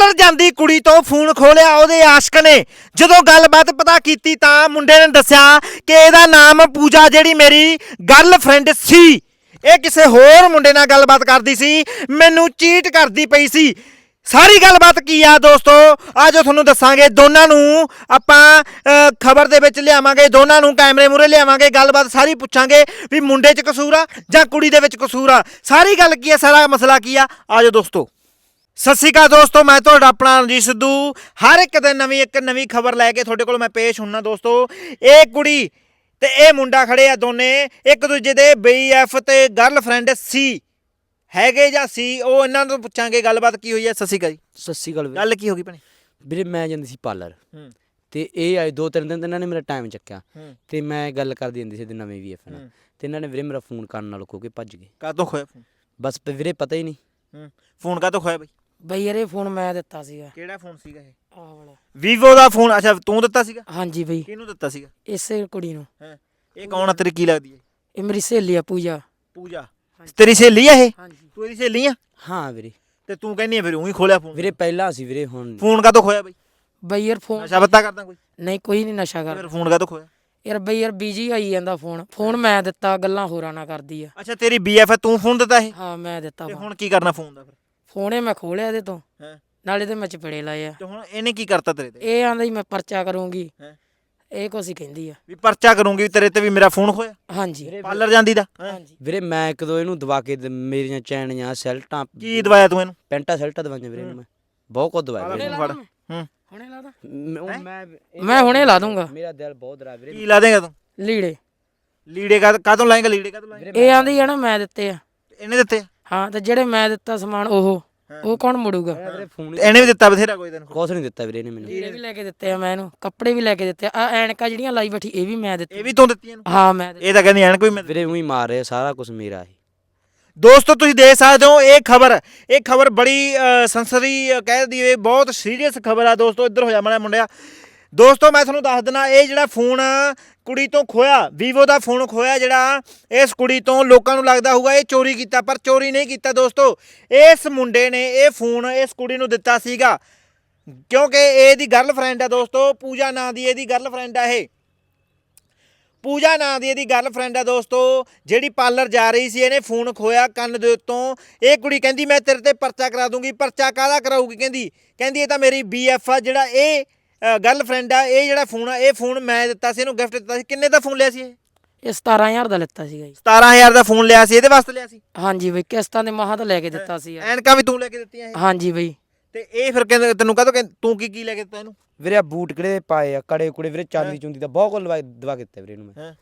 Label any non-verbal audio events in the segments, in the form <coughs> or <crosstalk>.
Parlour ਜਾਂਦੀ ਕੁੜੀ ਤੋਂ ਫੋਨ ਖੋਲਿਆ ਉਹਦੇ ਆਸ਼ਕ ਨੇ। ਜਦੋਂ ਗੱਲਬਾਤ ਪਤਾ ਕੀਤੀ ਤਾਂ ਮੁੰਡੇ ਨੇ ਦੱਸਿਆ ਕਿ ਇਹਦਾ ਨਾਮ ਪੂਜਾ ਜਿਹੜੀ ਮੇਰੀ ਗਰਲਫ੍ਰੈਂਡ ਸੀ। ਇਹ ਕਿਸੇ ਹੋਰ ਮੁੰਡੇ ਨਾਲ ਗੱਲਬਾਤ ਕਰਦੀ ਸੀ। ਮੈਨੂੰ ਚੀਟ ਕਰਦੀ ਪਈ ਸੀ। ਸਾਰੀ ਗੱਲਬਾਤ ਕੀ ਆ ਦੋਸਤੋ? ਅੱਜ ਤੁਹਾਨੂੰ ਦੱਸਾਂਗੇ ਦੋਨਾਂ ਨੂੰ। ਆਪਾਂ ਖਬਰ ਦੇ ਵਿੱਚ ਲਿਆਵਾਂਗੇ, ਦੋਨਾਂ ਨੂੰ ਕੈਮਰੇ ਮੂਰੇ ਲਿਆਵਾਂਗੇ, ਗੱਲਬਾਤ ਸਾਰੀ ਪੁੱਛਾਂਗੇ ਵੀ ਮੁੰਡੇ 'ਚ ਕਸੂਰ ਆ ਜਾਂ ਕੁੜੀ ਦੇ ਵਿੱਚ ਕਸੂਰ ਆ। ਸਾਰੀ ਗੱਲ ਕੀ ਆ? ਸਾਰਾ ਮਸਲਾ ਕੀ ਆ? ਆਜੋ ਦੋਸਤੋ। ਸਤਿ ਸ਼੍ਰੀ ਅਕਾਲ ਦੋਸਤੋ ਮੈਂ ਤੁਹਾਡਾ ਆਪਣਾ ਰਣਜੀਤ ਸਿੱਧੂ। ਹਰ ਇੱਕ ਦਿਨ ਨਵੀਂ ਇੱਕ ਨਵੀਂ ਖਬਰ ਲੈ ਕੇ ਤੁਹਾਡੇ ਕੋਲ ਮੈਂ ਪੇਸ਼ ਹੁੰਨਾ ਦੋਸਤੋ। ਇਹ ਕੁੜੀ ਤੇ ਇਹ ਮੁੰਡਾ ਖੜੇ ਆ ਦੋਨੇ। ਇੱਕ ਦੂਜੇ ਦੇ ਬੀਐਫ ਤੇ ਗਰਲਫ੍ਰੈਂਡ ਸੀ ਹੈਗੇ ਜਾਂ ਸੀ ਉਹ ਇਹਨਾਂ ਤੋਂ ਪੁੱਛਾਂਗੇ ਗੱਲਬਾਤ ਕੀ ਹੋਈ ਹੈ ਸਤਿ ਸ਼੍ਰੀ ਅਕਾਲ ਜੀ। ਸਤਿ ਸ਼੍ਰੀ ਅਕਾਲ ਵੀਰੇ। ਗੱਲ ਕੀ ਹੋ ਗਈ ਭਣੇ? ਵੀਰੇ ਮੈਂ ਜਾਂਦੀ ਸੀ ਪਾਰਲਰ ਹੂੰ। ਤੇ ਇਹ ਆਏ ਦੋ ਤਿੰਨ ਦਿਨ ਤੇ ਇਹਨਾਂ ਨੇ ਮੇਰਾ ਟਾਈਮ ਚੱਕਿਆ। ਹੂੰ। ਤੇ ਮੈਂ ਗੱਲ ਕਰਦੀ ਹੁੰਦੀ ਸੀ ਤੇ ਨਵੇਂ ਵੀਐਫ ਨਾਲ। ਹੂੰ। ਤੇ ਇਹਨਾਂ ਨੇ ਵੀਰੇ ਮੇਰਾ ਫੋਨ ਕਰਨ ਨਾਲ ਕੋ ਕੇ ਭੱਜ ਗਏ। ਕਾਤੋਂ ਖੋਇਆ ਫੋਨ ਬਸ ਪ- ਵੀਰੇ ਪਤਾ ਹੀ ਨਹੀਂ। ਹੂੰ। ਫੋਨ ਕਾਤੋਂ ਖੋਇਆ ਬਈ? ਬਈ ਯਾਰ ਇਹ ਫੋਨ ਮੈਂ ਦਿੱਤਾ ਸੀਗਾ। ਕਿਹੜਾ ਫੋਨ ਸੀਗਾ ਇਹ? ਆਹ ਵਾਲਾ। ਵੀਵੋ ਦਾ ਫੋਨ ਅੱਛਾ ਤੂੰ ਦਿੱਤਾ ਸੀਗਾ? ਹਾਂਜੀ ਬਈ। ਕਿਹਨੂੰ ਦਿੱਤਾ ਸੀਗਾ? ਇਸੇ ਕੁੜੀ ਨੂੰ। ਹਾਂ। ਇਹ ਕੌਣ ਆ ਤੇਰੀ ਕੀ ਲੱਗਦੀ ਹੈ? ਇਹ ਮੇਰੀ ਸਹੇਲੀ ਆ ਪੂਜਾ। ਪੂਜਾ। ਤੇਰੀ ਸਹੇਲੀ ਆ ਇਹ? ਹਾਂਜੀ। ਤੂੰ ਇਹਦੀ ਸਹੇਲੀ ਆ? ਹਾਂ ਵੀਰੇ। ਤੇ ਤੂੰ ਕਹਿੰਦੀ ਆ ਫਿਰ ਉਹੀ ਖੋਲਿਆ ਫੋਨ। ਵੀਰੇ ਪਹਿਲਾਂ ਸੀ ਵੀਰੇ ਹੁਣ ਫੋਨ ਕਾਤੋਂ ਖੋਇਆ ਬਈ? ਬਈ ਯਾਰ ਫੋਨ ਨਸ਼ਾ ਬੱਤਾ ਕਰਦਾ ਕੋਈ? ਨਹੀਂ ਕੋਈ ਨਹੀਂ ਨਸ਼ਾ ਫਿਰ ਕਰ ਫੋਨ ਕਾਤੋਂ ਖੋਇਆ? ਯਾਰ ਬਈ ਯਾਰ ਬੀਜੀ ਆਈ ਜਾਂਦਾ ਫੋਨ। ਫੋਨ ਮੈਂ ਦਿੱਤਾ ਗੱਲਾਂ ਹੋਰਾਂ ਨਾਲ ਕਰਦੀ ਆ। ਅੱਛਾ ਤੇਰੀ ਬੀਐਫ ਹੈ ਤੂੰ ਫੋਨ ਦਿੱਤਾ ਇਹ? ਹਾਂ ਮੈਂ ਦਿੱਤਾ ਤੇ ਫੋਨ। ਹੁਣ ਕੀ ਕਰਨਾ ਫੋਨ ਦਾ ਫਿਰ? ਫੋਨੇ ਮੈਂ ਖੋਲਿਆ ਇਹਦੇ ਤੋਂ। ਹਾਂ? ਨਾਲੇ ਤੇ ਮੈਂ ਚਪੜੇ ਲਾਏ ਆ। ਤੇ ਹੁਣ ਇਹਨੇ ਕੀ ਕਰਤਾ ਤੇਰੇ ਤੇ? ਇਹ ਆਂਦਾ ਹੀ ਮੈਂ ਪਰਚਾ ਕਰੂੰਗੀ। ਹੈਂ? ਇਹ ਕੁਛ ਹੀ ਕਹਿੰਦੀ ਆ। ਵੀ ਪਰਚਾ ਕਰੂੰਗੀ ਵੀ ਤੇਰੇ ਤੇ ਵੀ ਮੇਰਾ ਫੋਨ ਖੋਇਆ? ਹਾਂਜੀ। ਪਾਰਲਰ ਜਾਂਦੀ ਦਾ? ਹੈਂ? ਹਾਂਜੀ। ਵੀਰੇ ਮੈਂ ਇੱਕ ਦੋ ਇਹਨੂੰ ਦਵਾ ਕੇ ਦ- ਮੇਰੀਆਂ ਚੈਨੀਆਂ ਸੈਲਟਾਂ ਕੀ ਦਵਾਇਆ ਤੂੰ ਇਹਨੂੰ? ਪੈਂਟਾਂ ਸੈਲਟਾਂ ਦਵਾਈਆਂ ਵੀਰੇ ਇਹਨੂੰ ਮੈਂ। ਬਹੁਤ ਕੁਝ ਦਵਾਇਆ ਵੀਰੇ। ਇਹਨੂੰ ਫੜ। ਹੂੰ। ਹੁਣੇ ਲਾ ਦਾਂ। ਮੈਂ- ਉਹ ਮੈਂ ਮੈਂ ਹੁਣੇ ਲਾ ਦੂੰਗਾ। ਮੇਰਾ ਦਿਲ ਬਹੁਤ ਡਰਾ ਵੀਰੇ। ਕੀ ਲਾ ਦੇਗਾ ਤੂੰ? ਲੀੜੇ। ਲੀੜੇ ਕਾ ਕਾਤੋਂ ਲਾਏਗਾ? ਲੀੜੇ ਕਾਤੋਂ ਲਾਏਗਾ? ਇਹ ਆਂਦੀ ਆ ਨਾ ਮੈਂ ਦਿੱਤੇ ਆ। ਇਹਨੇ ਦਿੱਤੇ ਆ? ਹਾਂ ਤੇ ਜਿਹੜੇ ਮੈਂ ਦਿੱਤਾ ਸਮਾਨ ਉਹ ਉਹ ਕੌਣ ਮੁੜੂਗਾ? ਇਹਨੇ ਵੀ ਦਿੱਤਾ ਬਥੇਰਾ ਕੋਈ ਤੈਨੂੰ? ਕੁਛ ਨਹੀਂ ਦਿੱਤਾ ਵੀਰੇ ਇਹਨੇ ਮੈਨੂੰ। ਲੀੜੇ ਵੀ ਲੈ ਕੇ ਦਿੱਤੇ ਆ ਮੈਂ ਇਹਨੂੰ ਕੱਪੜੇ ਵੀ ਲੈ ਕੇ ਦਿੱਤੇ ਆ ਆਹ ਐਨਕਾਂ ਜਿਹੜੀਆਂ ਲਾਈ ਬੈਠੀ ਇਹ ਵੀ ਮੈਂ ਦਿੱਤੀ। ਇਹ ਵੀ ਤੂੰ ਦਿੱਤੀ ਇਹਨੂੰ ਹਾਂ ਮੈਂ ਦਿੱਤੀ। ਇਹ ਤਾਂ ਕਹਿੰਦੀ ਐਨ ਕੋਈ ਮੈਂ ਵੀਰੇ ਉਹੀ ਮਾਰ ਰਿਹਾ ਸਾਰਾ ਕੁਝ ਮੇਰਾ ਹੀ ਦੋਸਤੋ ਤੁਸੀਂ ਦੇਖ ਸਕਦੇ ਹੋ ਇਹ ਖਬਰ ਇਹ ਖਬਰ ਬੜੀ ਅ, ਸੰਸਦੀ ਅ, ਕਹਿ ਦਈਏ ਬਹੁਤ ਸੀਰੀਅਸ ਖਬਰ ਆ ਦੋਸਤੋ ਇੱਧਰ ਹੋ ਜਾ ਮਾੜਾ ਮੁੰਡਿਆ। ਦੋਸਤੋ, ਮੈਂ ਤੁਹਾਨੂੰ ਦੱਸ ਦਿੰਦਾ, ਇਹ ਜਿਹੜਾ ਫੋਨ ਕੁੜੀ ਤੋਂ ਖੋਇਆ ਵੀਵੋ ਦਾ ਫੋਨ ਖੋਇਆ ਜਿਹੜਾ, ਇਸ ਕੁੜੀ ਤੋਂ ਲੋਕਾਂ ਨੂੰ ਲੱਗਦਾ ਹੋਊਗਾ ਇਹ ਚੋਰੀ ਕੀਤਾ, ਪਰ ਚੋਰੀ ਨਹੀਂ ਕੀਤਾ ਦੋਸਤੋ। ਇਸ ਮੁੰਡੇ ਨੇ ਇਹ ਫੋਨ ਇਸ ਕੁੜੀ ਨੂੰ ਦਿੱਤਾ ਸੀਗਾ, ਕਿਉਂਕਿ ਇਹ ਦੀ ਗਰਲਫ੍ਰੈਂਡ ਹੈ ਦੋਸਤੋ, ਪੂਜਾ ਨਾਂ ਦੀ ਇਹਦੀ ਗਰਲਫ੍ਰੈਂਡ ਹੈ ਇਹ। ਪੂਜਾ ਨਾਂ ਦੀ ਇਹਦੀ ਗਰਲਫ੍ਰੈਂਡ ਆ ਦੋਸਤੋ, ਜਿਹੜੀ ਪਾਰਲਰ ਜਾ ਰਹੀ ਸੀ, ਇਹਨੇ ਫੋਨ ਖੋਇਆ ਕੰਨ ਦੇ ਉੱਤੋਂ। ਇਹ ਕੁੜੀ ਕਹਿੰਦੀ, ਮੈਂ ਤੇਰੇ ਤੇ ਪਰਚਾ ਕਰਾ ਦੂੰਗੀ। ਪਰਚਾ ਕਾਹਦਾ ਕਰਾਊਗੀ? ਕਹਿੰਦੀ ਕਹਿੰਦੀ, ਇਹ ਤਾਂ ਮੇਰੀ ਬੀਐਫ ਆ ਜਿਹੜਾ ਇਹ ਗਰਲਫ੍ਰੈਂਡ ਆ ਇਹ ਜਿਹੜਾ ਫੋਨ ਆ ਇਹ ਫੋਨ ਮੈਂ ਦਿੱਤਾ ਸੀ ਇਹਨੂੰ ਗਿਫਟ ਦਿੱਤਾ ਸੀ। ਕਿੰਨੇ ਦਾ ਫੋਨ ਲਿਆ ਸੀ ਇਹ? ਇਹ 17000 ਦਾ ਲਿੱਤਾ ਸੀਗਾ ਜੀ। 17000 ਦਾ ਫੋਨ ਲਿਆ ਸੀ ਇਹਦੇ ਵਾਸਤੇ ਲਿਆ ਸੀ? ਹਾਂਜੀ ਬਈ ਕਿਸ਼ਤਾਂ ਦੇ ਮਹਾ ਤਾਂ ਲੈ ਕੇ ਦਿੱਤਾ ਸੀ ਯਾਰ ਐਨਕਾਂ ਵੀ ਤੂੰ ਲੈ ਕੇ ਦਿੱਤੀਆਂ ਇਹ ਹਾਂਜੀ ਬਈ। ਤੇ ਇਹ ਫਿਰ ਕਹਿੰਦੇ ਤੈਨੂੰ ਕਹਤੋ ਤੂੰ ਕੀ ਕੀ ਲੈ ਕੇ ਦਿੱਤਾ ਇਹਨੂੰ? ਵੀਰੇ ਆ ਬੂਟ ਕਿਹੜੇ ਪਾਏ ਆ? ਕੜੇ ਕੁੜੇ ਵੀਰੇ ਚਾਂਦੀ ਚੁੰਦੀ ਦਾ ਬਹੁਤ ਕੁਝ ਲਵਾ ਦਵਾ ਕੇ ਦਿੱਤਾ ਵੀਰੇ ਇਹਨੂੰ ਮੈਂ। ਹਾਂ?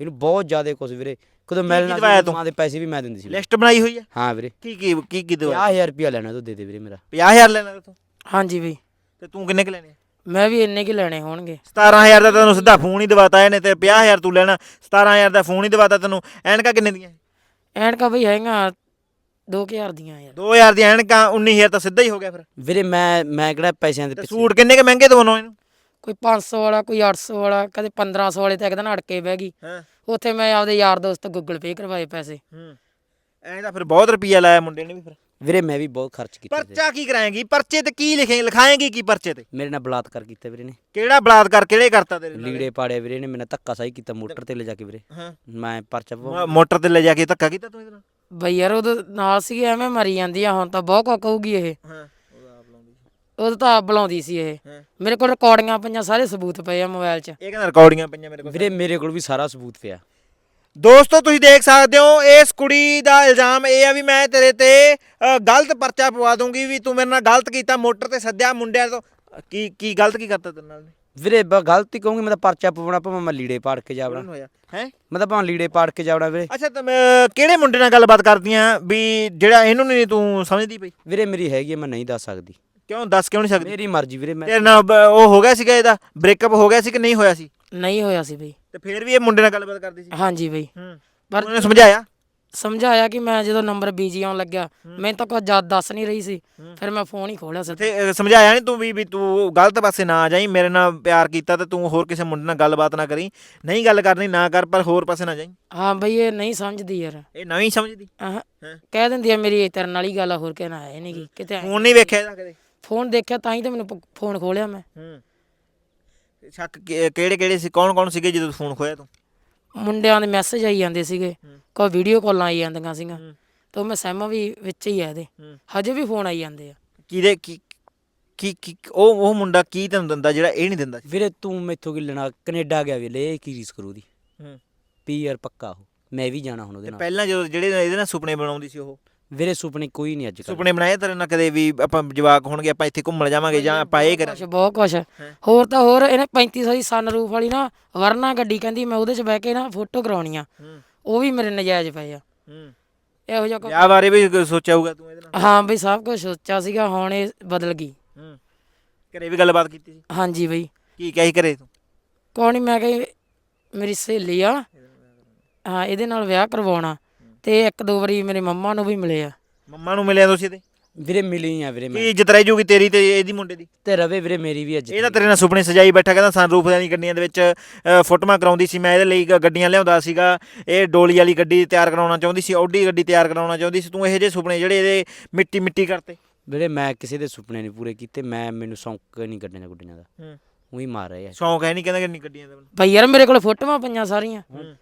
ਇਹਨੂੰ ਬਹੁਤ ਜ਼ਿਆਦਾ ਕੁਝ ਵੀਰੇ। ਕਦੋਂ ਕੀ ਮਿਲਣਾ ਸੀ ਤੂੰ? ਮਾਂ ਦੇ ਪੈਸੇ ਵੀ ਮੈਂ ਦਿੰਦੀ ਸੀ ਵੀਰੇ। ਲਿਸਟ ਬਣਾਈ ਹੋਈ ਆ? ਹਾਂ ਵੀਰੇ। ਕੀ ਕੀ ਕੀ ਕੀ ਦਵਾ 50000 ਰੁਪਿਆ ਲੈਣਾ ਤੂੰ ਦੇ ਦੇ ਵੀਰੇ ਮੇਰਾ। 50000 ਲੈਣਾ ਤੂੰ? ਹਾਂਜੀ ਬਈ। ਤੇ ਤੂੰ ਕਿੰਨੇ ਕ ਲੈਣੇ? ਮੈਂ ਵੀ ਇੰਨੇ ਕੀ ਲੈਣੇ ਹੋਣਗੇ। 17000 ਦਾ ਤੈਨੂੰ ਸਿੱਧਾ ਫੋਨ ਹੀ ਦਵਾਤਾ ਇਹਨੇ ਤੇ 50000 ਤੂੰ ਲੈਣਾ। 17000 ਦਾ ਫੋਨ ਹੀ ਦਵਾਤਾ ਤੈਨੂੰ। ਐਨਕਾਂ ਕਿੰਨੇ ਦੀਆਂ? ਐਨਕਾਂ ਬਈ ਹੈਗਾ 2000 ਦੀਆਂ ਯਾਰ। 2000 ਦੀਆਂ ਐਨਕਾਂ 19000 ਤਾਂ ਸਿੱਧਾ ਹੀ ਹੋ ਗਿਆ ਫਿਰ। ਵੀਰੇ ਮੈਂ ਮੈਂ ਕਿਹੜਾ ਪੈਸਿਆਂ ਦੇ ਤੇ ਪਿੱਛੇ? ਸੂਟ ਕਿੰਨੇ ਕ ਮਹਿੰਗੇ ਦਵਾਉਣਾ ਇਹਨੂੰ? ਕੋਈ 500 ਵਾਲਾ ਕੋਈ 800 ਵਾਲਾ ਕਦੇ 1500 ਵਾਲੇ ਤੇ ਇੱਕ ਦਿਨ ਅੜਕੇ ਬਹਿ ਗਈ। ਹਾਂ। ਉੱਥੇ ਮੈਂ ਆਪਦੇ ਯਾਰ ਦੋਸਤ ਗੂਗਲ ਪੇ ਕਰਵਾਏ ਪੈਸੇ। ਹੂੰ। ਐਂ ਤਾਂ ਫਿਰ ਬਹੁਤ ਰੁਪਈਆ ਲਾਇਆ ਮੁੰਡੇ ਨੇ ਵੀ ਫਿਰ। ਵੀਰੇ ਮੈਂ ਵੀ ਬਹੁਤ ਖਰਚ ਕੀਤਾ। ਪਰਚਾ ਕੀ ਕਰਾਏਂਗੀ? ਪਰਚੇ ਤੇ ਕੀ ਲਿਖੇਂਗੀ ਲਿਖਾਏਂਗੀ ਕੀ ਪਰਚੇ ਤੇ? ਮੇਰੇ ਨਾਲ ਬਲਾਤਕਾਰ ਕੀਤਾ ਵੀਰੇ ਨੇ। ਕਿਹੜਾ ਬਲਾਤਕਾਰ? ਕਿਹੜੇ ਕਰਤਾ ਤੇਰੇ ਨਾਲ? ਲੀੜੇ ਪਾੜੇ ਵੀਰੇ ਨੇ ਮੈਨੂੰ ਧੱਕਾ ਸਾਈ ਕੀਤਾ ਮੋਟਰ ਤੇ ਲੈ ਜਾ ਕੇ ਵੀਰੇ। ਹਾਂ। ਮੈਂ ਪਰਚਾ ਮੋ- ਮੋਟਰ ਤੇ ਲੈ ਜਾ ਕੇ ਧੱਕਾ ਕੀਤਾ ਤੂੰ ਇਹਦੇ ਨਾਲ? ਬਈ ਯਾਰ ਉਹਦੇ ਨਾਲ ਸੀ ਐਵੇਂ ਮਰੀ ਜਾਂਦੀ ਆ ਹੁਣ ਤਾਂ ਬਹੁਤ ਕੁ ਕਹੂਗੀ ਇਹ। ਹਾਂ ਉਹ ਤਾਂ ਆਪ ਬੁਲਾਉਂਦੀ ਸੀ ਇਹ। ਹਾਂ। ਮੇਰੇ ਕੋਲ ਰਿਕਾਰਡਿੰਗਾਂ ਪਈਆਂ ਸਾਰੇ ਸਬੂਤ ਪਏ ਆ ਮੋਬਾਈਲ 'ਚ। ਇਹ ਕਹਿੰਦਾ ਰਿਕਾਰਡਿੰਗਾਂ ਪਈਆਂ ਮੇਰੇ ਕੋਲ ਵੀਰੇ ਮੇਰੇ ਕੋਲ ਵੀ ਸਾਰਾ ਸਬੂਤ ਪਿਆ। ਦੋਸਤੋ ਤੁਸੀਂ ਦੇਖ ਸਕਦੇ ਹੋ ਇਸ ਕੁੜੀ ਦਾ ਇਲਜ਼ਾਮ ਇਹ ਆ ਵੀ ਮੈਂ ਤੇਰੇ ਤੇ ਗਲਤ ਪਰਚਾ ਪਵਾ ਦੂੰਗੀ ਵੀ ਤੂੰ ਮੇਰੇ ਨਾਲ ਗਲਤ ਕੀਤਾ ਮੋਟਰ ਤੇ ਸੱਦਿਆ ਮੁੰਡਿਆਂ ਤੋਂ। ਕੀ ਕੀ ਗਲਤ ਕੀ ਕਰਤਾ ਤੇਰੇ ਨਾਲ? ਵੀਰੇ ਬ- ਗਲਤੀ ਕਹੂੰਗੀ ਮੈਂ ਤਾਂ ਪਰਚਾ ਪਵਾਉਣਾ ਭਾਵੇਂ ਮੈਂ ਲੀੜੇ ਪਾੜ ਕੇ ਜਾਵਣਾ। ਹੈ? ਮੈਂ ਤਾਂ ਭਾਵੇਂ ਲੀੜੇ ਪਾੜ ਕੇ ਜਾਵਣਾ ਵੀਰੇ। ਅੱਛਾ ਤੁਮ ਕਿਹੜੇ ਮੁੰਡੇ ਨਾਲ ਗੱਲਬਾਤ ਕਰਦੀਆਂ ਵੀ ਜਿਹੜਾ ਇਹਨੂੰ ਨਹੀਂ ਤੂੰ ਸਮਝਦੀ ਪਈ? ਵੀਰੇ ਮੇਰੀ ਹੈਗੀ ਆ, ਮੈਂ ਨਹੀਂ ਦੱਸ ਸਕਦੀ। ਕਿਉਂ ਦੱਸ ਕਿਉਂ ਨਹੀਂ ਸਕਦੀ? ਮੇਰੀ ਮਰਜ਼ੀ ਵੀਰੇ ਮੈਂ ਤੇਰੇ ਨਾਲ ਉਹ ਹੋ ਗਿਆ ਸੀਗਾ ਇਹਦਾ ਬ੍ਰੇਕਅਪ ਹੋ ਗਿਆ ਸੀ ਕਿ ਨਹੀਂ ਹੋਇਆ ਸੀ? ਨਹੀਂ ਹੋਇਆ ਸੀ ਬਈ। ਤੇ ਫਿਰ ਵੀ ਇਹ ਮੁੰਡੇ ਨਾਲ ਗੱਲਬਾਤ ਕਰਦੀ ਸੀ? ਹਾਂਜੀ ਬਈ। ਹੂੰ। ਪਰ ਉਹਨੇ ਸਮਝਾਇਆ? ਸਮਝਾਇਆ ਕਿ ਮੈਂ ਜਦੋਂ ਨੰਬਰ ਬੀਜੀ ਆਉਣ ਲੱਗਿਆ ਮੈਨੂੰ ਤਾਂ ਕੋਈ ਜਦ ਦੱਸ ਨਹੀਂ ਰਹੀ ਸੀ। ਫਿਰ ਮੈਂ ਫੋਨ ਹੀ ਖੋਲਿਆ ਸਿੱਧਾ ਤੇ। ਸਮਝਾਇਆ ਨਹੀਂ ਤੂੰ ਵੀ ਵੀ ਤੂੰ ਗਲਤ ਪਾਸੇ ਨਾ ਜਾਈਂ ਮੇਰੇ ਨਾਲ ਪਿਆਰ ਕੀਤਾ ਤੇ ਤੂੰ ਹੋਰ ਕਿਸੇ ਮੁੰਡੇ ਨਾਲ ਗੱਲਬਾਤ ਨਾ ਕਰੀ। ਨਹੀਂ ਗੱਲ ਕਰਨੀ ਨਾ ਕਰ ਪਰ ਹੋਰ ਪਾਸੇ ਨਾ ਜਾਈਂ। ਹਾਂ ਬਈ ਇਹ ਨਹੀਂ ਸਮਝਦੀ ਯਾਰ। ਇਹ ਨਵੀਂ ਸਮਝਦੀ? ਆਹ, ਹੈਂ? ਕਹਿ ਦਿੰਦੀ ਆ ਮੇਰੀ ਤੇਰੇ ਨਾਲ ਹੀ ਗੱਲ ਆ, ਹੋਰ ਕਹਿਣਾ ਹੈ ਨਹੀਂ ਕਿਤੇ। ਫੋਨ ਨਹੀਂ ਵੇਖਿਆ ਇਹਦਾ ਕਦੇ? ਫੋਨ ਦੇਖਿਆ ਤਾਂ ਹੀ ਤਾਂ ਮੈਨੂੰ ਪ- ਫੋਨ ਖੋਲਿਆ ਮੈਂ। ਹੂੰ। ਸ਼ੱਕ ਕਿਹੜੇ ਕਿਹੜੇ ਸੀ? ਕੌਣ ਕੌਣ ਸੀਗੇ ਜਦੋਂ ਫੋਨ ਖੋਇਆ ਤੂੰ? ਮੁੰਡਿਆਂ ਦੇ ਮੈਸੇਜ ਆਈ ਜਾਂਦੇ ਸੀਗੇ। ਕੋਈ ਵੀਡੀਓ ਕਾਲਾਂ ਆਈ ਜਾਂਦੀਆਂ ਸੀਗੀਆਂ। ਤਾਂ ਮੈਂ ਸਹਿਮਾ ਵੀ ਵਿੱਚ ਹੀ ਆ ਇਹਦੇ। ਹਜੇ ਵੀ ਫੋਨ ਆਈ ਜਾਂਦੇ ਆ। ਕਿਹਦੇ ਕੀ ਕੀ ਕੀ ਉਹ ਉਹ ਮੁੰਡਾ ਕੀ ਤੈਨੂੰ ਦਿੰਦਾ ਜਿਹੜਾ ਇਹ ਨਹੀਂ ਦਿੰਦਾ? ਵੀਰੇ ਤੂੰ ਮੈਥੋਂ ਕੀ ਲੈਣਾ ਕੈਨੇਡਾ ਗਿਆ ਵੇਲੇ ਇਹ ਕੀ ਰੀਸ ਕਰੂ ਦੀ ਹੂੰ। ਪੀਆਰ ਪੱਕਾ ਉਹ। ਮੈਂ ਵੀ ਜਾਣਾ ਹੁਣ ਉਹਦੇ ਤੇ ਨਾਲ। ਪਹਿਲਾਂ ਜਦੋਂ ਜਿਹੜੇ ਇਹਦੇ ਨਾਲ ਸੁਪਨੇ ਬਣਾਉਂਦੀ ਸੀ ਉਹ? ਵੀਰੇ ਸੁਪਨੇ ਕੋਈ ਨਹੀਂ ਅੱਜ ਕੱਲ੍ਹ। ਸੁਪਨੇ ਬਣਾਏ ਤੇਰੇ ਨਾਲ ਕਦੇ ਵੀ ਆਪਾਂ ਜਵਾਕ ਹੋਣਗੇ ਆਪਾਂ ਇੱਥੇ ਘੁੰਮਣ ਜਾਵਾਂਗੇ ਜਾਂ ਆਪਾਂ ਇਹ ਕੁਛ ਕਰਾਂਗੇ ਬਹੁਤ ਕੁਛ। ਹੋਰ ਤਾਂ ਹੋਰ ਇਹਨੇ 3500 ਦੀ ਸਨਰੂਫ ਵਾਲੀ ਨਾ ਵਰਨਾ ਗੱਡੀ ਕਹਿੰਦੀ ਮੈਂ ਉਹਦੇ 'ਚ ਬਹਿ ਕੇ ਨਾ ਫੋਟੋ ਕਰਾਉਣੀ ਆ। ਹੂੰ। ਉਹ ਵੀ ਮੇਰੇ ਨਜਾਇਜ਼ ਪਏ ਆ। ਇਹੋ ਜਿਹਾ ਕੁਛ- ਵਿਆਹ ਬਾਰੇ ਵੀ ਸੋਚਿਆ ਹੋਊਗਾ ਤੂੰ ਇਹਦੇ ਨਾਲ? ਹਾਂ ਬਈ ਸਭ ਕੁਝ ਸੋਚਿਆ ਸੀਗਾ ਹੁਣ ਇਹ ਬਦਲ ਗਈ। ਹੂੰ। ਘਰੇ ਵੀ ਗੱਲਬਾਤ ਕੀਤੀ ਸੀ? ਹਾਂਜੀ ਬਈ। ਕੀ ਕਹੀ ਘਰੇ ਤੂੰ? ਕੋਈ ਨਹੀਂ ਮੈਂ ਕਹੀ ਮੇਰੀ ਸਹੇਲੀ ਆ। ਹਾਂ ਇਹਦੇ ਨਾਲ ਵਿਆਹ ਕਰਵਾਉਣਾ। ਤੇ ਇੱਕ ਦੋ ਵਾਰੀ ਮੇਰੇ ਮੰਮਾ ਨੂੰ ਵੀ ਮਿਲੇ ਆ। ਮੰਮਾ ਨੂੰ ਮਿਲਿਆ ਤੁਸੀਂ ਤੇ? ਵੀਰੇ ਮਿਲੀ ਆ ਵੀਰੇ ਮੈਂ। ਕੀ ਇੱਜ਼ਤ ਰਹਿ ਜੂਗੀ ਤੇਰੀ ਤੇ ਇਹਦੀ ਮੁੰਡੇ ਦੀ? ਤੇ ਰਵੇ ਵੀਰੇ ਮੇਰੀ ਵੀ ਅੱਜ ਇਹ ਤਾਂ ਤੇਰੇ ਨਾਲ ਸੁਪਨੇ ਸਜਾਈ ਬੈਠਾ ਕਹਿੰਦਾ ਸਨਰੂਫ ਦੀਆਂ ਗੱਡੀਆਂ ਦੇ ਵਿੱਚ ਅ, ਫੋਟੋਆਂ ਕਰਾਉਂਦੀ ਸੀ। ਮੈਂ ਇਹਦੇ ਲਈ ਗ- ਗੱਡੀਆਂ ਲਿਆਉਂਦਾ ਸੀਗਾ। ਇਹ ਡੋਲੀ ਵਾਲੀ ਗੱਡੀ ਤਿਆਰ ਕਰਾਉਣਾ ਚਾਹੁੰਦੀ ਸੀ ਆਡੀ ਗੱਡੀ ਤਿਆਰ ਕਰਾਉਣਾ ਚਾਹੁੰਦੀ ਸੀ। ਤੂੰ ਇਹੋ ਜਿਹੇ ਸੁਪਨੇ ਜਿਹੜੇ ਇਹਦੇ ਮਿੱਟੀ ਮਿੱਟੀ ਕਰਤੇ। ਵੀਰੇ ਮੈਂ ਕਿਸੇ ਦੇ ਸੁਪਨੇ ਨਹੀਂ ਪੂਰੇ ਕੀਤੇ। ਮੈਂ ਮੈਨੂੰ ਸ਼ੌਂਕ ਨਹੀਂ ਗੱਡੀਆਂ ਗੁੱਡੀਆਂ ਦਾ। ਹੂੰ। ਉਹੀ ਮਾਰ ਰਹੇ। ਆ ਸ਼ੌਂਕ ਹੈ ਨਹੀਂ ਕਹਿੰਦਾ ਕਿ ਗੱਡੀਆਂ ਦਾ ਬਈ ਯਾਰ ਮੇਰੇ ਕੋਲ ਫੋਟੋਆਂ ਪਈਆਂ ਸਾਰੀਆਂ। ਹੂੰ।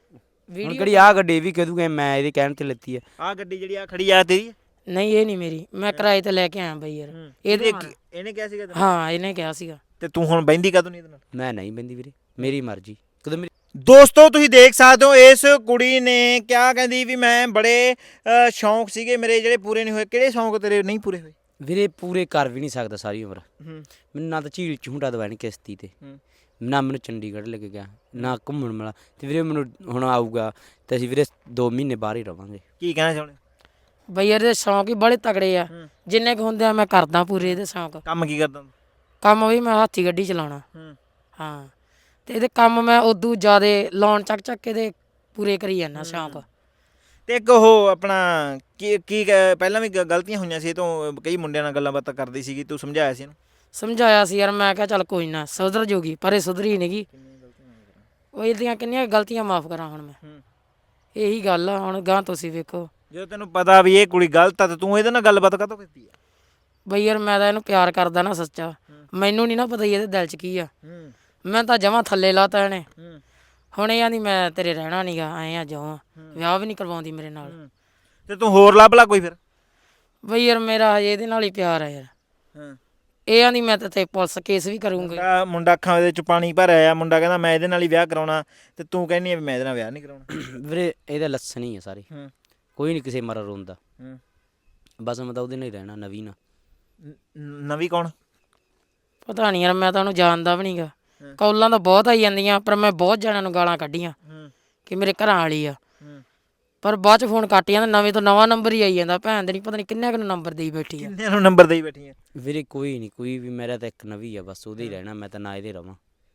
ਹੁਣ ਵੀਡੀਓ ਕਿਹੜੀ ਆ ਗੱਡੀ ਇਹ ਵੀ ਕਹਿ ਦੂਗਾ ਮੈਂ ਇਹਦੇ ਕਹਿਣ ਤੇ ਲੱਤੀ ਹੈ ਆਹ ਗੱਡੀ ਜਿਹੜੀ ਆ ਖੜੀ ਆ ਤੇਰੀ ਨਹੀਂ ਇਹ ਨਹੀਂ ਮੇਰੀ। ਮੈਂ ਕਿਰਾਏ ਤੇ ਲੈ ਕੇ ਆਇਆ ਬਈ ਯਾਰ। ਇਹਦੇ ਇਹਨੇ ਨਾਲ। ਇਹਨੇ ਕਿਹਾ ਸੀਗਾ ਤੈਨੂੰ? ਹਾਂ ਇਹਨੇ ਕਿਹਾ ਸੀਗਾ। ਤੇ ਤੂੰ ਹੁਣ ਬੈਂਦੀ ਕਦੋਂ ਨਹੀਂ ਇਹਦੇ ਨਾਲ? ਮੈਂ ਨਹੀਂ ਬੰਦੀ ਵੀਰੇ। ਮੇਰੀ ਮਰਜ਼ੀ। ਕਦੋਂ ਮੇਰੀ ਦੋਸਤੋ ਤੁਸੀਂ ਦੇਖ ਸਕਦੇ ਹੋ ਇਸ ਕੁੜੀ ਨੇ ਕਿਆ ਕਹਿੰਦੀ ਵੀ ਮੈਂ ਬੜੇ ਅ, ਸ਼ੌਂਕ ਸੀਗੇ ਮੇਰੇ ਜਿਹੜੇ ਪੂਰੇ ਨਹੀਂ ਹੋਏ। ਕਿਹੜੇ ਸ਼ੌਂਕ ਤੇਰੇ ਨਹੀਂ ਪੂਰੇ ਹੋਏ? ਵੀਰੇ ਪੂਰੇ ਕਰ ਵੀ ਨਹੀਂ ਸਕਦਾ ਸਾਰੀ ਉਮਰ। ਮੈਨੂੰ ਨਾ ਤਾਂ ਝੀਲ ਝੂਟਾ ਦਵਾਣੀ ਕਿਸ਼ਤੀ ਤੇ। ਹੂੰ। ਨਾ ਮੈਨੂੰ ਚੰਡੀਗੜ੍ਹ ਲੈ ਕੇ ਗਿਆ ਨਾ ਘੁੰਮਣ ਮਿਲਾ ਤੇ ਵੀਰੇ ਮੈਨੂੰ ਹੁਣ ਆਊਗਾ ਤੇ ਅਸੀਂ ਵੀਰੇ 2 ਮਹੀਨੇ ਬਾਹਰ ਹੀ ਰਵਾਂਗੇ। ਕੀ ਕਹਿਣਾ ਚਾਹੁੰਦੇ ਬਈ ਯਾਰ ਇਹਦੇ ਸ਼ੌਂਕ ਹੀ ਬੜੇ ਤਗੜੇ ਆ। ਹੂੰ। ਜਿੰਨੇ ਕੁ ਹੁੰਦੇ ਆ ਮੈਂ ਕਰਦਾ ਪੂਰੇ ਇਹਦੇ ਸ਼ੌਂਕ। ਕੰਮ ਕੀ ਕਰਦਾ? ਤੂੰ? ਕੰਮ ਵੀ ਮੈਂ ਹਾਥੀ ਗੱਡੀ ਚਲਾਉਣਾ। ਹੂੰ। ਹਾਂ। ਤੇ ਇਹਦੇ ਕੰਮ ਮੈਂ ਉਦੋਂ ਜ਼ਿਆਦੇ ਲਾਉਣ ਚੱਕ ਚੱਕ ਕੇ ਦੇ ਪੂਰੇ ਕਰੀ ਜਾਂਦਾ ਸ਼ੌਂਕ। ਤੇ ਇੱਕ ਉਹ ਆਪਣਾ ਕੀ ਪਹਿਲਾਂ ਵੀ ਗ- ਗਲਤੀਆਂ ਹੋਈਆਂ ਸੀ ਤੋਂ ਕਈ ਮੁੰਡਿਆਂ ਨਾਲ ਗੱਲਾਂ ਬਾਤਾਂ ਕਰਦੀ ਸੀਗੀ ਤੂੰ ਸਮਝਾਇਆ ਸੀ ਇਹਨੂੰ? ਸਮਝਾਇਆ ਸੀ ਯਾਰ ਮੈਂ ਕਿਹਾ ਚੱਲ ਕੋਈ ਨਾ ਸੁਧਰ ਜੂਗੀ ਪਰ ਇਹ ਸੁਧਰੀ ਨਹੀਂਗੀ ਉਹ ਇਹਦੀਆਂ ਕਿੰਨੀਆਂ ਗਲਤੀਆਂ ਮਾਫ ਕਰਾਂ ਹੁਣ ਮੈਂ। ਇਹੀ ਗੱਲ ਆ ਹੁਣ ਗਾਂ ਤੁਸੀਂ ਵੇਖੋ। ਜਦੋਂ ਤੈਨੂੰ ਪਤਾ ਵੀ ਇਹ ਕੁੜੀ ਗਲਤ ਆ ਤੇ ਤੂੰ ਇਹਦੇ ਨਾਲ ਗੱਲਬਾਤ ਕਾਹਤੋਂ ਕੀਤੀ ਆ? ਬਈ ਯਾਰ ਮੈਂ ਤਾਂ ਇਹਨੂੰ ਪਿਆਰ ਕਰਦਾ ਨਾ ਸੱਚਾ। ਮੈਨੂੰ ਨਹੀਂ ਨਾ ਪਤਾ ਇਹਦੇ ਦਿਲ 'ਚ ਕੀ ਆ। ਮੈਂ ਤਾਂ ਜਮਾਂ ਥੱਲੇ ਲਾਤਾ ਇਹਨੇ। ਹੁਣ ਇਹ ਆਂਦੀ ਮੈਂ ਤੇਰੇ ਰਹਿਣਾ ਨਹੀਂਗਾ ਐਂ ਆ ਜਾਵਾਂ ਵਿਆਹ ਵੀ ਨਹੀਂ ਕਰਵਾਉਂਦੀ ਮੇਰੇ ਨਾਲ। ਤੇ ਤੂੰ ਹੋਰ ਲੱਭ ਲਾ ਕੋਈ ਫਿਰ? ਬਈ ਯਾਰ ਮੇਰਾ ਹਜੇ ਇਹਦੇ ਨਾਲ ਹੀ ਪਿਆਰ ਆ ਯਾਰ। ਹਾਂ। ਇਹ ਆਂਦੀ ਮੈਂ ਤੇ ਪੁਲਿਸ ਕੇਸ ਵੀ ਕਰੂੰਗੀ। ਮੁੰਡਾ ਮੁੰਡਾ ਅੱਖਾਂ ਦੇ ਚ ਪਾਣੀ ਭਰਿਆ ਆ ਮੁੰਡਾ ਕਹਿੰਦਾ ਮੈਂ ਇਹਦੇ ਨਾਲ ਹੀ ਵਿਆਹ ਕਰਾਉਣਾ ਤੇ ਤੂੰ ਕਹਿੰਦੀ ਆ ਵੀ ਮੈਂ ਇਹਦੇ ਨਾਲ ਵਿਆਹ ਨਹੀਂ ਕਰਾਉਣਾ। <coughs> ਵੀਰੇ ਇਹਦਾ ਲੱਛਣ ਹੀ ਆ ਸਾਰੇ। ਹੂੰ। ਕੋਈ ਨਹੀਂ ਕਿਸੇ ਮਰਾ ਰੋਂਦਾ ਹੂੰ। ਬਸ ਮੈਂ ਤਾਂ ਉਹਦੇ ਨਾਲ ਹੀ ਰਹਿਣਾ ਨਵੀਂ ਨਾਲ। ਨ- ਨਵੀਂ ਕੌਣ? ਪਤਾ ਨਹੀਂ ਯਾਰ ਮੈਂ ਤਾਂ ਉਹਨੂੰ ਜਾਣਦਾ ਵੀ ਨਹੀਂਗਾ। ਕੌਲਾਂ ਤਾਂ ਬਹੁਤ ਆਈ ਜਾਂਦੀਆਂ ਪਰ ਮੈਂ ਬਹੁਤ ਜਣਿਆਂ ਨੂੰ ਗਾਲਾਂ ਕੱਢੀਆਂ ਹੂੰ। ਕਿ ਮੇਰੇ ਘਰਾਂ ਵਾਲੀ ਆ। ਪਰ ਬਾਅਦ ਚ ਫੋਨ ਕੱਟ ਜਾਂਦਾ ਨਵੇਂ ਤੋਂ ਨਵਾਂ ਨੰਬਰ ਹੀ ਆਈ ਜਾਂਦਾ। ਭੈਣ ਦੇ ਨਹੀਂ ਪਤਾ ਨਹੀਂ ਕਿੰਨੇ ਕੁ ਨੰਬਰ ਦੇਈ ਬੈਠੀ ਆ। ਕਿੰਨਿਆਂ ਨੂੰ ਨੰਬਰ ਦੇਈ ਬੈਠੀ ਆ? ਵੀਰੇ ਕੋਈ ਨਹੀਂ ਕੋਈ ਵੀ ਮੇਰਾ ਤਾਂ ਇੱਕ ਨਵੀਂ ਆ ਬਸ ਉਹਦੇ ਹੀ ਰਹਿਣਾ ਮੈਂ ਤਾਂ ਨਾ ਇਹਦੇ ਰਵਾਂ।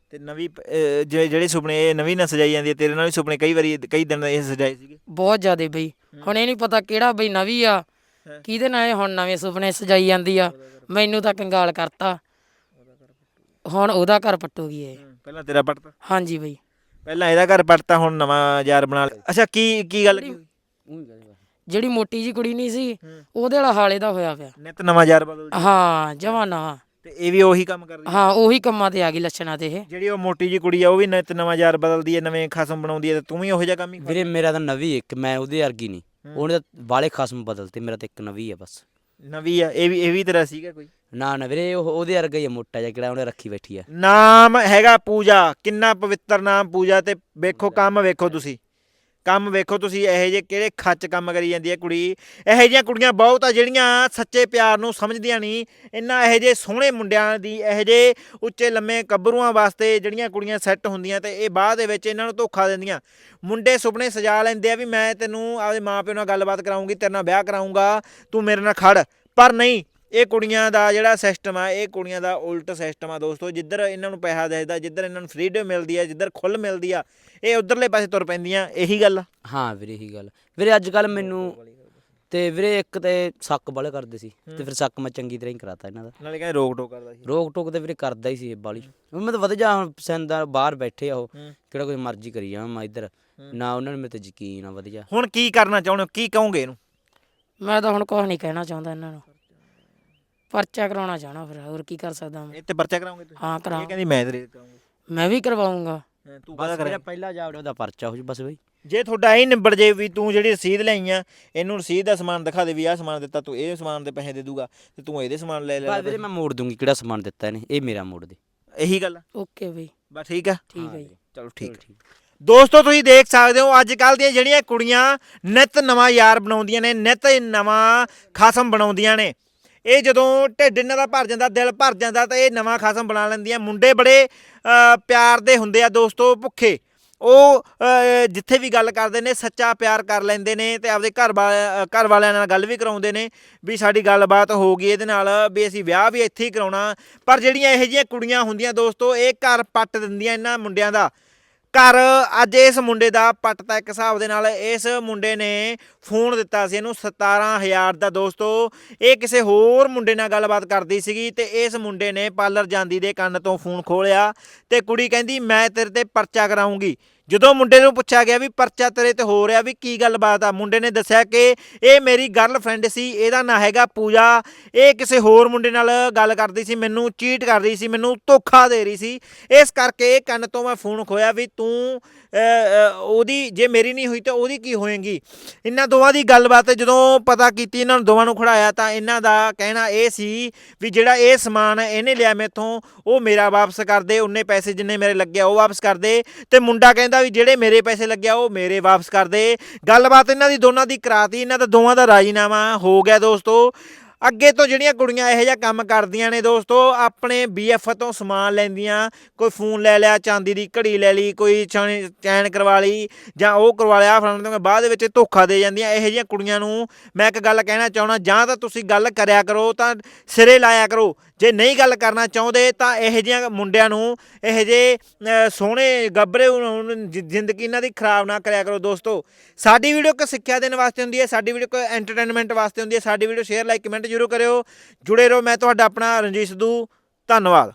ਤੇ ਨਵੀਂ ਪ- ਅਹ ਜਿਹੜੇ ਜਿਹੜੇ ਸੁਪਨੇ ਇਹ ਨਵੀਂ ਨਾ ਸਜਾਈ ਜਾਂਦੀ ਹੈ ਤੇਰੇ ਨਾਲ ਵੀ ਸੁਪਨੇ ਕਈ ਵਾਰੀ ਕਈ ਦਿਨ ਇਹ ਸਜਾਏ ਸੀਗੇ। ਬਹੁਤ ਜ਼ਿਆਦੇ ਬਈ। ਹੁਣ ਇਹ ਨਹੀਂ ਪਤਾ ਕਿਹੜਾ ਬਈ ਨਵੀਂ ਆ ਹਾਂ। ਕਿਹਦੇ ਨਾਲ ਇਹ ਹੁਣ ਨਵੇਂ ਸੁਪਨੇ ਸਜਾਈ ਜਾਂਦੀ ਆ। ਮੈਨੂੰ ਤਾਂ ਕੰਗਾਲ ਕਰਤਾ। ਹੁਣ ਉਹਦਾ ਘਰ ਪੱਟੂਗੀ ਇਹ। ਪਹਿਲਾਂ ਤੇਰਾ ਪੜਤਾ ਹਾਂਜੀ ਬਈ। ਪਹਿਲਾਂ ਇਹਦਾ ਘਰ ਪੜਤਾ ਹੁਣ ਨਵਾਂ ਯਾਰ ਬਣਾ ਲਿਆ। ਅੱਛਾ ਕੀ ਕੀ ਗੱਲ ਕੀ ਹੋਈ? ਜਿਹੜੀ ਮੋਟੀ ਜੀ ਕੁੜੀ ਨਹੀਂ ਸੀ ਹੂੰ। ਉਹਦੇ ਵਾਲਾ ਹਾਲੇ ਦਾ ਹੋਇਆ ਪਿਆ। ਨਿਤ ਨਵਾਂ ਯਾਰ ਬਦਲ ਹਾਂ ਜਵਾਂ ਨਵਾਂ ਤੇ ਇਹ ਵੀ ਉਹੀ ਕੰਮ ਕਰਦੀ ਹਾਂ? ਉਹੀ ਕੰਮਾਂ ਤੇ ਆ ਗਈ ਲੱਛਣਾਂ ਤੇ ਇਹ। ਜਿਹੜੀ ਉਹ ਮੋਟੀ ਜੀ ਕੁੜੀ ਆ ਉਹ ਵੀ ਨਿਤ ਨਵਾਂ ਯਾਰ ਬਦਲਦੀ ਹੈ ਨਵੇਂ ਖਸਮ ਬਣਾਉਂਦੀ ਹੈ ਤੇ ਤੂੰ ਵੀ ਉਹੋ ਜਿਹਾ ਕੰਮ ਹੀ ਵੀਰੇ ਮੇਰਾ ਤਾਂ ਨਵੀਂ ਇੱਕ ਮੈਂ ਉਹਦੇ ਵਰਗੀ ਨਹੀਂ। ਉਹਨੇ ਤਾਂ ਵਾਲੇ ਖਸਮ ਬਦਲਤੇ ਮੇਰਾ ਤਾਂ ਇੱਕ ਨਵੀਂ ਆ ਬਸ। ਨਵੀਂ ਆ ਇਹ ਵੀ ਇਹ ਵੀ ਤੇਰਾ ਸੀਗਾ ਕੋਈ? ਨਾ ਨਾ ਵੀਰੇ ਉਹ ਉਹਦੇ ਵਰਗਾ ਹੀ ਆ ਮੋਟਾ ਜਿਹਾ ਕਿਹੜਾ ਉਹਨੇ ਰੱਖੀ ਬੈਠੀ ਆ। ਨਾਮ ਹੈਗਾ ਪੂਜਾ ਕਿੰਨਾ ਪਵਿੱਤਰ ਨਾਮ ਪੂਜਾ ਤੇ ਵੇਖੋ ਕੰਮ ਵੇਖੋ ਤੁਸੀਂ। ਕੰਮ ਵੇਖੋ ਤੁਸੀਂ ਇਹੋ ਜਿਹੇ ਕਿਹੜੇ ਖੱਚ ਕੰਮ ਕਰੀ ਜਾਂਦੀ ਹੈ ਕੁੜੀ। ਇਹੋ ਜਿਹੀਆਂ ਕੁੜੀਆਂ ਬਹੁਤ ਆ ਜਿਹੜੀਆਂ ਸੱਚੇ ਪਿਆਰ ਨੂੰ ਸਮਝਦੀਆਂ ਨਹੀਂ। ਇਹਨਾਂ ਇਹੋ ਜਿਹੇ ਸੋਹਣੇ ਮੁੰਡਿਆਂ ਦੀ ਇਹੋ ਜਿਹੇ ਉੱਚੇ ਲੰਮੇ ਗੱਭਰੂਆਂ ਵਾਸਤੇ ਜਿਹੜੀਆਂ ਕੁੜੀਆਂ ਸੈੱਟ ਹੁੰਦੀਆਂ ਤੇ ਇਹ ਬਾਅਦ ਦੇ ਵਿੱਚ ਇਹਨਾਂ ਨੂੰ ਧੋਖਾ ਦਿੰਦੀਆਂ। ਮੁੰਡੇ ਸੁਪਨੇ ਸਜਾ ਲੈਂਦੇ ਆ ਵੀ ਮੈਂ ਤੈਨੂੰ ਆਪਦੇ ਮਾਪਿਓ ਨਾਲ ਗੱਲਬਾਤ ਕਰਾਉਂਗੀ ਤੇਰੇ ਨਾਲ ਵਿਆਹ ਕਰਾਉਂਗਾ ਤੂੰ ਮੇਰੇ ਨਾਲ ਖੜ। ਪਰ ਨਹੀਂ ਇਹ ਕੁੜੀਆਂ ਦਾ ਜਿਹੜਾ ਸਿਸਟਮ ਆ ਇਹ ਕੁੜੀਆਂ ਦਾ ਉਲਟ ਸਿਸਟਮ ਆ ਦੋਸਤੋ। ਜਿੱਧਰ ਇਹਨਾਂ ਨੂੰ ਪੈਸਾ ਦੇਦਾ ਜਿੱਧਰ ਇਹਨਾਂ ਨੂੰ ਫਰੀडम ਮਿਲਦੀ ਆ ਜਿੱਧਰ ਖੁੱਲ ਮਿਲਦੀ ਆ ਇਹ ਉਧਰਲੇ ਪਾਸੇ ਤੁਰ ਪੈਂਦੀਆਂ। ਇਹੀ ਗੱਲ ਆ। ਹਾਂ ਵੀਰੇ ਇਹੀ ਗੱਲ। ਵੀਰੇ ਅੱਜ ਕੱਲ ਮੈਨੂੰ ਤੇ ਵੀਰੇ ਇੱਕ ਤੇ ਸ਼ੱਕ ਵਾਲੇ ਕਰਦੇ ਸੀ ਤੇ ਫਿਰ ਸ਼ੱਕ ਮੈਂ ਚੰਗੀ ਤਰ੍ਹਾਂ ਹੀ ਕਰਾਤਾ ਇਹਨਾਂ ਦਾ। ਨਾਲੇ ਕਹਿੰਦੇ ਰੋਕ ਟੋਕ ਕਰਦਾ ਸੀ। ਰੋਕ ਟੋਕ ਤੇ ਵੀਰੇ ਕਰਦਾ ਹੀ ਸੀ ਇਹ ਬਾਲੀ ਮੈਂ ਤਾਂ ਵਧ ਜਾ ਹੁਣ ਪਸੰਦ ਆ ਬਾਹਰ ਬੈਠੇ ਆ ਉਹ। ਕਿਹੜਾ ਕੋਈ ਮਰਜ਼ੀ ਕਰੀ ਜਾਵਾਂ ਮੈਂ ਇੱਧਰ। ਨਾ ਉਹਨਾਂ ਨੂੰ ਮੇਰੇ ਤੇ ਯਕੀਨ ਆ ਵਧੀਆ ਹੁਣ ਕੀ ਕਰਨਾ ਚਾਹੁੰਦੇ ਹੋ? ਕੀ ਕਹੋਗੇ ਇਹਨੂੰ? ਮੈਂ ਤਾਂ ਹੁਣ ਕੁਝ ਨਹੀਂ ਕਹਿਣਾ ਚਾਹੁੰਦਾ ਇਹਨਾਂ ਨੂੰ। ਪਰਚਾ ਕਰਾਉਣਾ ਚਾਹਣਾ ਫਿਰ ਹੋਰ ਕੀ ਕਰ ਸਕਦਾ ਮੈਂ? ਇਹ ਤੇ ਪਰਚਾ ਕਰਾਉਂਗੇ ਤੁਸੀਂ? ਹਾਂ ਇਹ ਕਰਾ ਕਹਿੰਦੀ ਮੈਂ ਤੇਰੇ ਕਰਾਉਂਗਾ। ਮੈਂ ਵੀ ਕਰਵਾਉਂਗਾ। ਤੂੰ ਬਸ ਕਾਹਦਾ ਮੇਰਾ ਕਰਾਂ ਪਹਿਲਾ ਜਾਵੜੇ ਉਹਦਾ ਪਰਚਾ ਹੋ ਜੂ ਬਸ ਬਈ। ਜੇ ਤੁਹਾਡਾ ਇਹ ਨਿਬੜ ਜੇ ਵੀ ਤੂੰ ਜਿਹੜੀ ਰਸੀਦ ਲਈ ਆ ਇਹਨੂੰ ਰਸੀਦ ਦਾ ਸਮਾਨ ਦਿਖਾ ਦੇ ਵੀ ਆਹ ਸਮਾਨ ਦਿੱਤਾ ਤੂੰ ਇਹ ਸਮਾਨ ਦੇ ਪੈਸੇ ਦੇ ਦੂਗਾ ਤੇ ਤੂੰ ਇਹਦੇ ਸਮਾਨ ਲੈ ਲੈ। ਬਸ ਵੀਰੇ ਮੈਂ ਮੋੜ ਦੂੰਗੀ ਕਿਹੜਾ ਸਮਾਨ ਦਿੱਤਾ ਇਹਨੇ? ਇਹ ਮੇਰਾ ਮੋੜ ਦੇ। ਇਹੀ ਗੱਲ ਆ? ਓਕੇ ਬਈ। ਬਸ ਠੀਕ ਆ? ਠੀਕ ਹੈ ਜੀ। ਚਲੋ ਠੀਕ ਠੀਕ ਠੀਕ। ਦੋਸਤੋ ਤੁਸੀਂ ਦੇਖ ਸਕਦੇ ਹੋ ਅੱਜ ਕੱਲ ਦੀਆਂ ਜਿਹੜੀਆਂ ਕੁੜੀਆਂ ਨਿਤ ਨਵਾਂ ਯਾਰ ਬਣਾਉਂਦੀਆਂ ਨੇ ਨਿਤ ਨਵਾਂ ਖਾਸਮ ਬਣਾਉਂਦੀਆਂ ਨੇ। ਇਹ ਜਦੋਂ ਢਿੱਡ ਇਹਨਾਂ ਦਾ ਭਰ ਜਾਂਦਾ, ਦਿਲ ਭਰ ਜਾਂਦਾ, ਤਾਂ ਇਹ ਨਵਾਂ ਖਾਸਮ ਬਣਾ ਲੈਂਦੀਆਂ। ਮੁੰਡੇ ਬੜੇ ਪਿਆਰ ਦੇ ਹੁੰਦੇ ਆ ਦੋਸਤੋ ਭੁੱਖੇ। ਉਹ ਜਿੱਥੇ ਵੀ ਗੱਲ ਕਰਦੇ ਨੇ, ਸੱਚਾ ਪਿਆਰ ਕਰ ਲੈਂਦੇ ਨੇ ਤੇ ਆਪਦੇ ਘਰ ਵਾ- ਘਰ ਵਾਲਿਆਂ ਨਾਲ ਗੱਲ ਵੀ ਕਰਾਉਂਦੇ ਨੇ ਵੀ ਸਾਡੀ ਗੱਲਬਾਤ ਹੋ ਗਈ ਇਹਦੇ ਨਾਲ, ਵੀ ਅਸੀਂ ਵਿਆਹ ਵੀ ਇੱਥੇ ਹੀ ਕਰਾਉਣਾ। ਪਰ ਜਿਹੜੀਆਂ ਇਹੋ ਜਿਹੀਆਂ ਕੁੜੀਆਂ ਹੁੰਦੀਆਂ ਦੋਸਤੋ, ਇਹ ਘਰ ਪੱਟ ਦਿੰਦੀਆਂ ਇਹਨਾਂ ਮੁੰਡਿਆਂ ਦਾ। ਘਰ, ਅੱਜ ਇਸ ਮੁੰਡੇ ਦਾ ਪੱਟ ਪੱਟਤਾ ਇੱਕ ਹਿਸਾਬ ਦੇ ਨਾਲ ਇਸ ਮੁੰਡੇ ਨੇ ਫੋਨ ਦਿੱਤਾ ਸੀ ਇਹਨੂੰ 17000 ਦਾ। ਦੋਸਤੋ, ਇਹ ਕਿਸੇ ਹੋਰ ਮੁੰਡੇ ਨਾਲ ਗੱਲਬਾਤ ਕਰਦੀ ਸੀਗੀ ਤੇ ਇਸ ਮੁੰਡੇ ਨੇ ਪਾਰਲਰ ਜਾਂਦੀ ਦੇ ਕੰਨ ਤੋਂ ਫੋਨ ਖੋਲਿਆ ਤੇ ਕੁੜੀ ਕਹਿੰਦੀ, ਮੈਂ ਤੇਰੇ ਤੇ ਪਰਚਾ ਕਰਾਉਂਗੀ ਜਦੋਂ ਮੁੰਡੇ ਨੂੰ ਪੁੱਛਿਆ ਗਿਆ ਵੀ ਪਰਚਾ ਤੇਰੇ ਤੇ ਹੋ ਰਿਹਾ ਵੀ ਕੀ ਗੱਲਬਾਤ ਆ, ਮੁੰਡੇ ਨੇ ਦੱਸਿਆ ਕਿ ਇਹ ਮੇਰੀ ਗਰਲਫ੍ਰੈਂਡ ਸੀ, ਇਹਦਾ ਨਾਂ ਹੈਗਾ ਪੂਜਾ। ਇਹ ਕਿਸੇ ਹੋਰ ਮੁੰਡੇ ਨਾਲ ਗੱਲ ਕਰਦੀ ਸੀ, ਮੈਨੂੰ ਚੀਟ ਕਰ ਰਹੀ ਸੀ, ਮੈਨੂੰ ਧੋਖਾ ਦੇ ਰਹੀ ਸੀ। ਇਸ ਕਰਕੇ ਕੰਨ ਤੋਂ ਮੈਂ ਫੋਨ ਖੋਇਆ ਵੀ ਤੂੰ ਉਹਦੀ ਜੇ ਮੇਰੀ ਨਹੀਂ ਹੋਈ ਤਾਂ ਉਹਦੀ ਕੀ ਹੋਏਗੀ? ਇਹਨਾਂ ਦੋਵਾਂ ਦੀ ਗੱਲਬਾਤ ਜਦੋਂ ਪਤਾ ਕੀਤੀ, ਇਹਨਾਂ ਨੂੰ ਦੋਵਾਂ ਨੂੰ ਖੜਾਇਆ ਤਾਂ ਇਹਨਾਂ ਦਾ ਕਹਿਣਾ ਇਹ ਸੀ ਵੀ ਜਿਹੜਾ ਇਹ ਸਮਾਨ ਇਹਨੇ ਲਿਆ ਮੇਥੋਂ, ਉਹ ਮੇਰਾ ਵਾਪਸ ਕਰ ਦੇ, ਉਹਨੇ ਪੈਸੇ ਜਿੰਨੇ ਮੇਰੇ ਲੱਗਿਆ ਉਹ ਵਾਪਸ ਕਰ ਦੇ। ਤੇ ਮੁੰਡਾ ਕਹਿੰਦਾ ਵੀ ਜਿਹੜੇ ਮੇਰੇ ਪੈਸੇ ਲੱਗਿਆ ਉਹ ਮੇਰੇ ਵਾਪਸ ਕਰ ਦੇ। ਗੱਲਬਾਤ ਇਹਨਾਂ ਦੀ ਦੋਨਾਂ ਦੀ ਕਰਾਤੀ। ਇਹਨਾਂ ਦਾ ਦੋਵਾਂ ਦਾ ਰਾਜੀਨਾਮਾ ਹੋ ਗਿਆ ਦੋਸਤੋ। ਅੱਗੇ ਤੋਂ ਜਿਹੜੀਆਂ ਕੁੜੀਆਂ ਇਹੋ ਜਿਹਾ ਕੰਮ ਕਰਦੀਆਂ ਨੇ ਦੋਸਤੋ, ਆਪਣੇ ਬੀਐਫ ਤੋਂ ਸਮਾਨ ਲੈਂਦੀਆਂ। ਕੋਈ ਫੋਨ ਲੈ ਲਿਆ, ਚਾਂਦੀ ਦੀ ਘੜੀ ਲੈ ਲਈ, ਕੋਈ ਚੈਨ ਕਰਵਾ ਲਈ ਜਾਂ ਉਹ ਕਰਵਾ ਲਿਆ, ਫਲਾਣ ਤੋਂ ਬਾਅਦ ਦੇ ਵਿੱਚ ਧੋਖਾ ਦੇ ਜਾਂਦੀਆਂ ਇਹੋ ਜਿਹੀਆਂ ਕੁੜੀਆਂ ਨੂੰ। ਮੈਂ ਇੱਕ ਗੱਲ ਕਹਿਣਾ ਚਾਹਣਾ ਜਾਂ ਤਾਂ ਤੁਸੀਂ ਗੱਲ ਕਰਿਆ ਕਰੋ, ਤਾਂ ਸਿਰੇ ਲਾਇਆ ਕਰੋ। ਜੇ ਨਹੀਂ ਗੱਲ ਕਰਨਾ ਚਾਹੁੰਦੇ ਤਾਂ ਇਹੋ ਜਿਹੀਆਂ ਮੁੰਡਿਆਂ ਨੂੰ ਇਹੋ ਜਿਹੇ ਸੋਹਣੇ ਗੱਭਰੇ ਨੂੰ ਜ਼ਿ- ਜ਼ਿੰਦਗੀ ਇਹਨਾਂ ਦੀ ਖਰਾਬ ਨਾ ਕਰਿਆ ਕਰੋ ਦੋਸਤੋ। ਸਾਡੀ ਵੀਡੀਓ ਕੋ ਸਿੱਖਿਆ ਦੇਣ ਵਾਸਤੇ ਹੁੰਦੀ ਹੈ, ਸਾਡੀ ਵੀਡੀਓ ਕੋ ਐਂਟਰਟੇਨਮੈਂਟ ਵਾਸਤੇ ਹੁੰਦੀ ਹੈ, ਸਾਡੀ ਵੀਡੀਓ ਸ਼ੇਅਰ ਲਾਈਕ ਕਮੈਂਟ ਜ਼ਰੂਰ ਕਰਿਓ। ਜੁੜੇ ਰਹੋ, ਮੈਂ ਤੁਹਾਡਾ ਆਪਣਾ ਰਣਜੀਤ ਸਿੱਧੂ। ਧੰਨਵਾਦ।